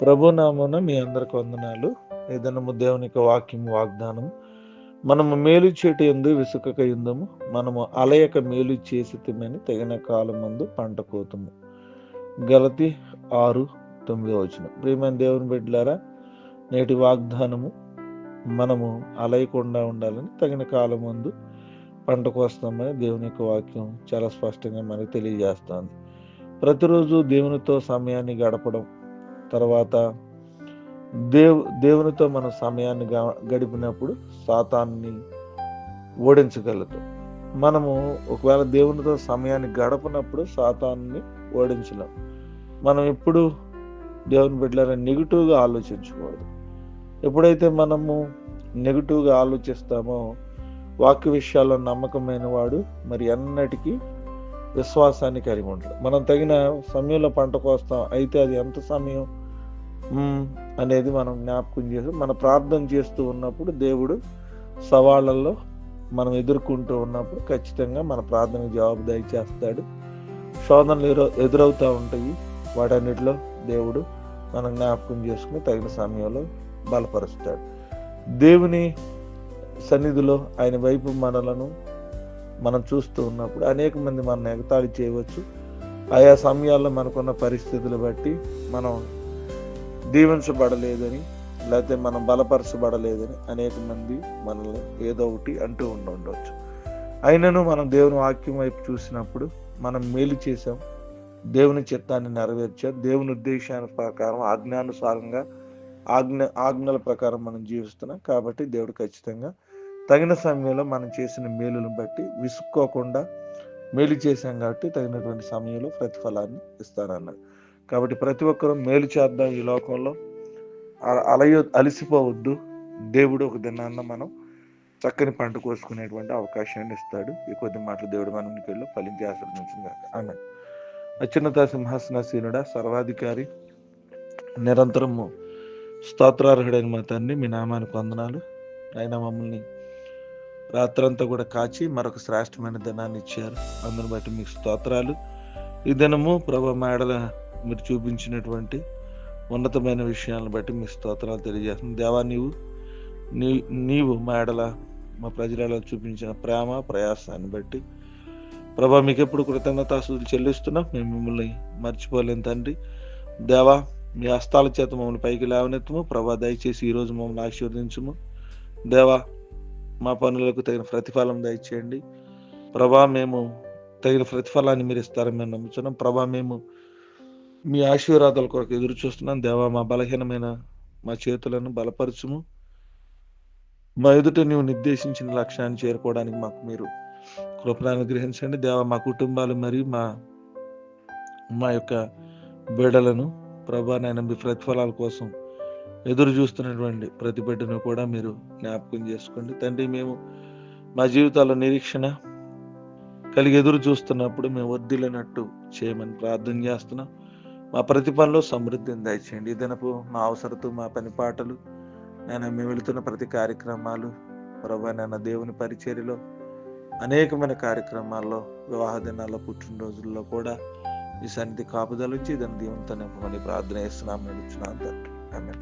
ప్రభునామన మీ అందరికి వందనాలు. ఏదైనా దేవుని యొక్క వాక్యం వాగ్దానం మనము మేలు చేటి ఎందు విసుకక యుందము మనము అలయక మేలు చేసితమని తిమ్మని తగిన కాలం ముందు పంట కోతము. గలతి ఆరు తొమ్మిది వచ్చిన ప్రియమైన దేవుని బిడ్డలారా నేటి వాగ్దానము మనము అలయకుండా ఉండాలని తగిన కాలం ముందు పంట కోస్తామని దేవుని యొక్క వాక్యం చాలా స్పష్టంగా మనకు తెలియజేస్తుంది. ప్రతిరోజు దేవునితో సమయాన్ని గడపడం తర్వాత దేవు దేవునితో మన సమయాన్ని గడిపినప్పుడు సాతాన్ని ఓడించగలుగుతాం. మనము ఒకవేళ దేవునితో సమయాన్ని గడపనప్పుడు సాతాన్ని ఓడించలేం. మనం ఎప్పుడు దేవుని బిడ్డలని నెగిటివ్గా ఆలోచించకూడదు. ఎప్పుడైతే మనము నెగిటివ్గా ఆలోచిస్తామో వాక్య విషయాల్లో నమ్మకమైన వాడు మరి ఎన్నటికీ విశ్వాసాన్ని కలిగి ఉంటాడు మనం తగిన సమయంలో పంట కోస్తాం అయితే అది ఎంత సమయం? అనేది మనం జ్ఞాపకం చేసి మన ప్రార్థన చేస్తూ ఉన్నప్పుడు దేవుడు సవాళ్ళల్లో మనం ఎదుర్కొంటూ ఉన్నప్పుడు ఖచ్చితంగా మన ప్రార్థనకు జవాబు దయచేస్తాడు శోధనలు ఎదురు ఎదురవుతూ ఉంటాయి. వాటన్నిటిలో దేవుడు మనం జ్ఞాపకం చేసుకుని తగిన సమయంలో బలపరుస్తాడు. దేవుని సన్నిధిలో ఆయన వైపు మనలను మనం చూస్తూ ఉన్నప్పుడు అనేక మంది మనం ఎగతాళి చేయవచ్చు. ఆయా సమయాల్లో మనకున్న పరిస్థితులు బట్టి మనం దీవించబడలేదని లేకపోతే మనం బలపరచబడలేదని అనేక మంది మనల్ని ఏదో ఒకటి అంటూ ఉండవచ్చు అయినను మనం దేవుని వాక్యం వైపు చూసినప్పుడు మనం మేలు చేసాం దేవుని చిత్తాన్ని నెరవేర్చాం. దేవుని ఉద్దేశాన్ని ప్రకారం ఆజ్ఞానుసారంగా ఆజ్ఞ ఆజ్ఞల ప్రకారం మనం జీవిస్తున్నాం. కాబట్టి దేవుడు ఖచ్చితంగా తగిన సమయంలో మనం చేసిన మేలును బట్టి విసుక్కోకుండా మేలు చేశాం కాబట్టి తగినటువంటి సమయంలో ప్రతిఫలాన్ని ఇస్తానన్నాడు. కాబట్టి ప్రతి ఒక్కరూ మేలు చేద్దాం ఈ లోకంలో. అలయ అలసిపోవద్దు. దేవుడు ఒక దినాన్న మనం చక్కని పంట కోసుకునేటువంటి అవకాశాన్ని ఇస్తాడు. ఈ కొద్ది మాటలు దేవుడు మన ఉనికిలో ఫలించి ఆశ్రదించింది ఆమె అత్యున్నత సింహాసనాసీనుడా సర్వాధికారి నిరంతరము స్తోత్రార్హుడైన మా తండ్రి మీ నామానికి వందనాలు. ఆయన మమ్మల్ని రాత్రంతా కూడా కాచి మరొక శ్రేష్టమైన దినాన్ని ఇచ్చారు. అందుని బట్టి మీకు స్తోత్రాలు. ఈ దినము ప్రభు మేడల మీరు చూపించినటువంటి ఉన్నతమైన విషయాలను బట్టి మీ స్తోత్రాలు తెలియజేస్తుంది దేవా నీవు నీ నీవు మా ఎడల మా ప్రజలలో చూపించిన ప్రేమ ప్రయాసాన్ని బట్టి ప్రభా మీకు ఎప్పుడు కృతజ్ఞతాసులు చెల్లిస్తున్నాం. మేము మిమ్మల్ని మర్చిపోలేం తండ్రి. దేవా మీ హస్తాల చేత మమ్మల్ని పైకి లేవనెత్తము. ప్రభా దయచేసి ఈరోజు మమ్మల్ని ఆశీర్వదించుము. దేవా మా పనులకు తగిన ప్రతిఫలం దయచేయండి. ప్రభా మేము తగిన ప్రతిఫలాన్ని మీరు ఇస్తారని మేము నమ్ముతున్నాం ప్రభా మేము మీ ఆశీర్వాదాల కొరకు ఎదురు చూస్తున్నాం దేవా మా బలహీనమైన మా చేతులను బలపరచుము. మా ఎదుట నీవు నిర్దేశించిన లక్ష్యాన్ని చేరుకోవడానికి మాకు మీరు కృపను అనుగ్రహించండి. దేవా మా కుటుంబాలు మరియు మా మా యొక్క బిడలను ప్రభా నాయన మీ ప్రతిఫలాల కోసం ఎదురు చూస్తున్నటువంటి ప్రతి బిడ్డను కూడా మీరు జ్ఞాపకం చేసుకోండి. తండ్రి మేము మా జీవితాల్లో నిరీక్షణ కలిగి ఎదురు చూస్తున్నప్పుడు మేము వర్ధిల్లినట్టు చేయమని ప్రార్థన చేస్తున్నాం. మా ప్రతి పనిలో సమృద్ధిని దయచేయండి. ఇదనపు మా అవసరతో మా పని పాటలు నేను మేము వెళుతున్న ప్రతి కార్యక్రమాలు ప్రభా దేవుని పరిచర్యలో అనేకమైన కార్యక్రమాల్లో వివాహ దినాల్లో పుట్టినరోజుల్లో కూడా ఈ సన్నిధి కాపుదల నుంచి దాని దీవంతో నింపమని ప్రార్థన చేస్తున్నాం. నడుచున్నాను తండ్రి. ఆమె